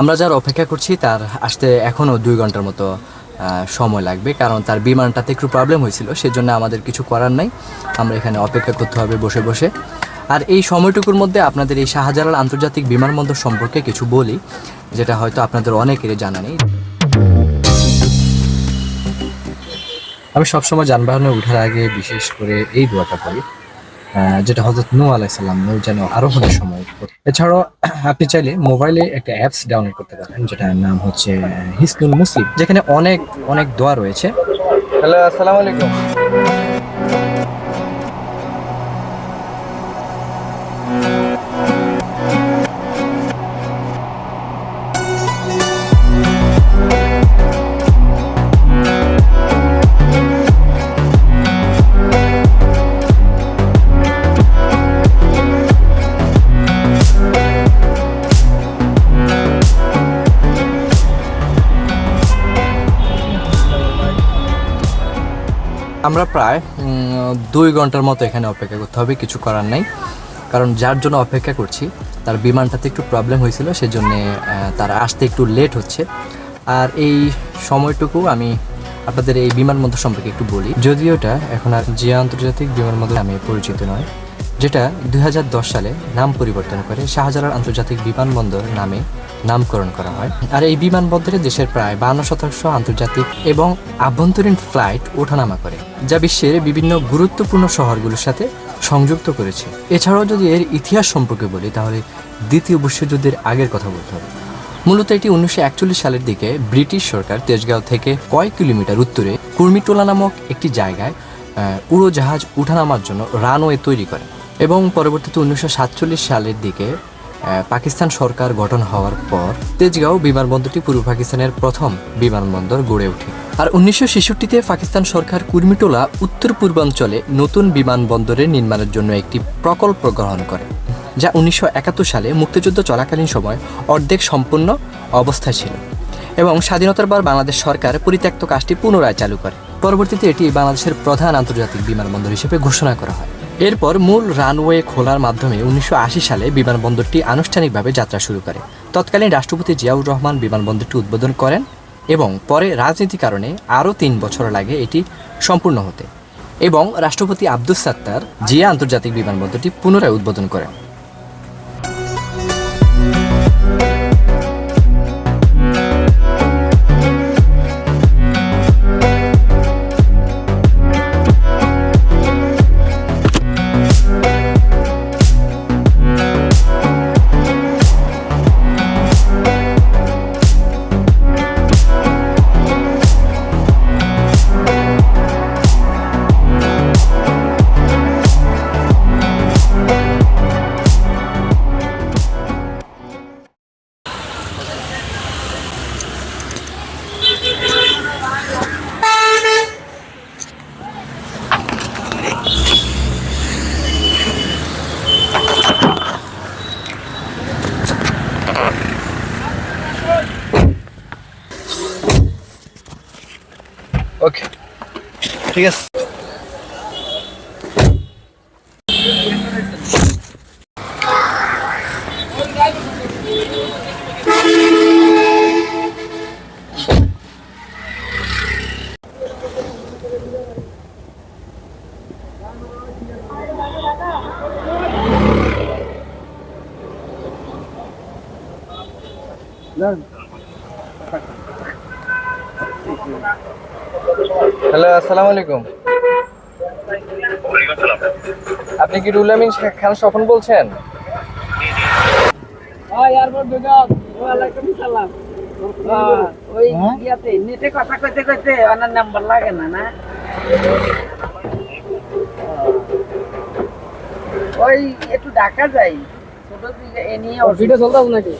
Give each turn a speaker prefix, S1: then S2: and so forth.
S1: আমরা যার অপেক্ষা করছি তার আসতে এখনও দুই ঘণ্টার মতো সময় লাগবে। কারণ তার বিমানটাতে একটু প্রবলেম হয়েছিল সেজন্য আমাদের কিছু করার নাই। আমরা এখানে অপেক্ষা করতে হবে বসে বসে। আর এই সময়টুকুর মধ্যে আপনাদের এই শাহজালাল আন্তর্জাতিক বিমানবন্দর সম্পর্কে কিছু বলি যেটা হয়তো আপনাদের অনেকেরই জানা নেই। আমি সবসময় যানবাহনে ওঠার আগে বিশেষ করে এই দোয়াটা আহ, যেটা হজরত নু আলাইসাল্লাম নৌ যেন আরোহণের সময় এছাড়াও, আপনি চাইলে মোবাইলে একটা অ্যাপস ডাউনলোড করতে পারেন, যেটার নাম হচ্ছে হিসনুল মুসলিম, যেখানে অনেক অনেক দোয়া রয়েছে। হ্যালো, আসসালামু আলাইকুম। আমরা প্রায় দুই ঘণ্টার মতো এখানে অপেক্ষা করতে হবে, কিছু করার নাই। কারণ যার জন্য অপেক্ষা করছি, তার বিমানটাতে একটু প্রবলেম হয়েছিল, সেজন্যে তারা আসতে একটু লেট হচ্ছে। আর এই সময়টুকু আমি আপনাদের এই বিমানবন্দর সম্পর্কে একটু বলি। যদিও এটা এখন আর যে আন্তর্জাতিক বিমানবন্দর আমি পরিচিত নয় যেটা দুই হাজার দশ সালে নাম পরিবর্তন করে শাহজালাল আন্তর্জাতিক বিমানবন্দর নামে নামকরণ করা হয়। আর এই বিমানবন্দরে দেশের প্রায় বান্ন শতাংশ আন্তর্জাতিক এবং আভ্যন্তরীণ ফ্লাইট ওঠানামা করে, যা বিশ্বের বিভিন্ন গুরুত্বপূর্ণ শহরগুলোর সাথে সংযুক্ত করেছে। এছাড়াও যদি এর ইতিহাস সম্পর্কে বলি, তাহলে দ্বিতীয় বিশ্বযুদ্ধের আগের কথা বলতে হবে। মূলত এটি উনিশশো একচল্লিশ সালের দিকে ব্রিটিশ সরকার তেজগাঁও থেকে কয়েক কিলোমিটার উত্তরে কুর্মিটোলা নামক একটি জায়গায় উড়োজাহাজ উঠানামার জন্য রানওয়ে তৈরি করে। এবং পরবর্তীতে উনিশশো সাতচল্লিশ সালের দিকে পাকিস্তান সরকার গঠন হওয়ার পর তেজগাঁও বিমানবন্দরটি পূর্ব পাকিস্তানের প্রথম বিমানবন্দর গড়ে ওঠে। আর উনিশশো ছেষট্টিতে পাকিস্তান সরকার কুর্মিটোলা উত্তর পূর্বাঞ্চলে নতুন বিমানবন্দরের নির্মাণের জন্য একটি প্রকল্প গ্রহণ করে, যা উনিশশো একাত্তর সালে মুক্তিযুদ্ধ চলাকালীন সময় অর্ধেক সম্পূর্ণ অবস্থায় ছিল এবং স্বাধীনতার পর বাংলাদেশ সরকার পরিত্যক্ত কাজটি পুনরায় চালু করে। পরবর্তীতে এটি বাংলাদেশের প্রধান আন্তর্জাতিক বিমানবন্দর হিসেবে ঘোষণা করা হয়। এরপর মূল রানওয়ে খোলার মাধ্যমে উনিশশো আশি সালে বিমানবন্দরটি আনুষ্ঠানিকভাবে যাত্রা শুরু করে। তৎকালীন রাষ্ট্রপতি জিয়াউর রহমান বিমানবন্দরটি উদ্বোধন করেন এবং পরে রাজনীতি কারণে আরও তিন বছর লাগে এটি সম্পূর্ণ হতে। এবং রাষ্ট্রপতি আব্দুস সাত্তার জিয়া আন্তর্জাতিক বিমানবন্দরটি পুনরায় উদ্বোধন করেন। ওকে ঠিক আছে। হ্যালো আসসালামু আলাইকুম। আপনি কি রুল আমিন খান স্বপন বলছেন?
S2: ওই ইয়াতে নেটে কথা কইতে কইতে ওনার নাম্বার লাগে না না? ওই একটু ঢাকা যাই। ছোট এ নিয়ে
S3: চলতে নাকি?